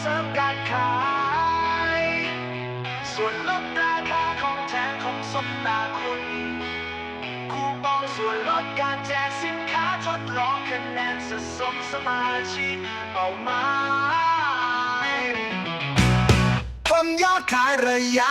เสริมการขาย ส่วนลดราคาของแถมของสมตาคุณ คูปองส่วนลดการแจกสินค้าทดลองคะแนนสะสมสมาชิกเป้าหมายเพิ่มยอดขายระยะ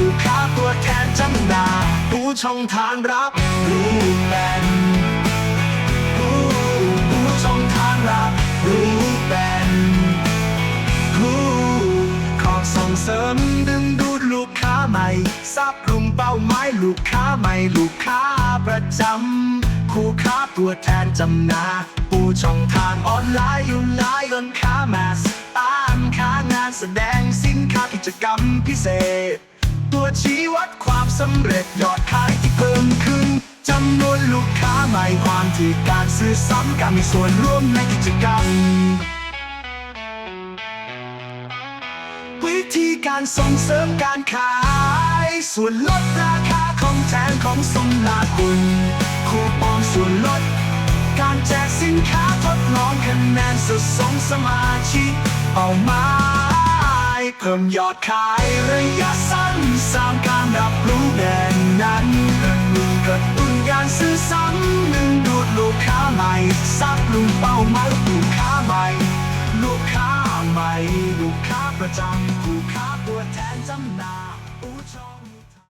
ำคู่ค้าตัวแทนจำหน่ายผู้ช่องทางรับรู้แบนผู้ผู้ช่องทางรับรู้แบนผู้ของส่งเสริมดึงดูดลูกค้าใหม่ทราบกลุ่มเป้าหมายลูกค้าใหม่ลูกค้าประจำคู่ค้าตัวแทนจำหน่ายผู้ช่องทางออนไลน์อยู่ไลน์ร้านค้าแมสตามค้างานแสดงสินค้ากิจกรรมพิเศษ ตัวชี้วัดความสำเร็จยอดขายที่เพิ่มขึ้นจำนวนลูกค้าใหม่ความที่การซื้อซ้ำการมีส่วนร่วมในกิจกรรม วิธีการส่งเสริมการขาย ส่วนลดราคาของแทนของสมนาคุณคูปองส่วนลด การแจกสินค้าทดลองคะแนนสะสมสมาชิกเป้าหมาย เพิ่มยอดขายระยะสั้นสร้างการรับรู้แดงนนั้นกระตุ้นกระตุ้นการซื้อซ้ำหนึ่งดูดลูกค้าใหม่สร้างกลุ่มเป้าหมายลูกค้าใหม่ ลูกค้าใหม่ ลูกค้าประจำคู่ค้าตัวแทนจำหน่าย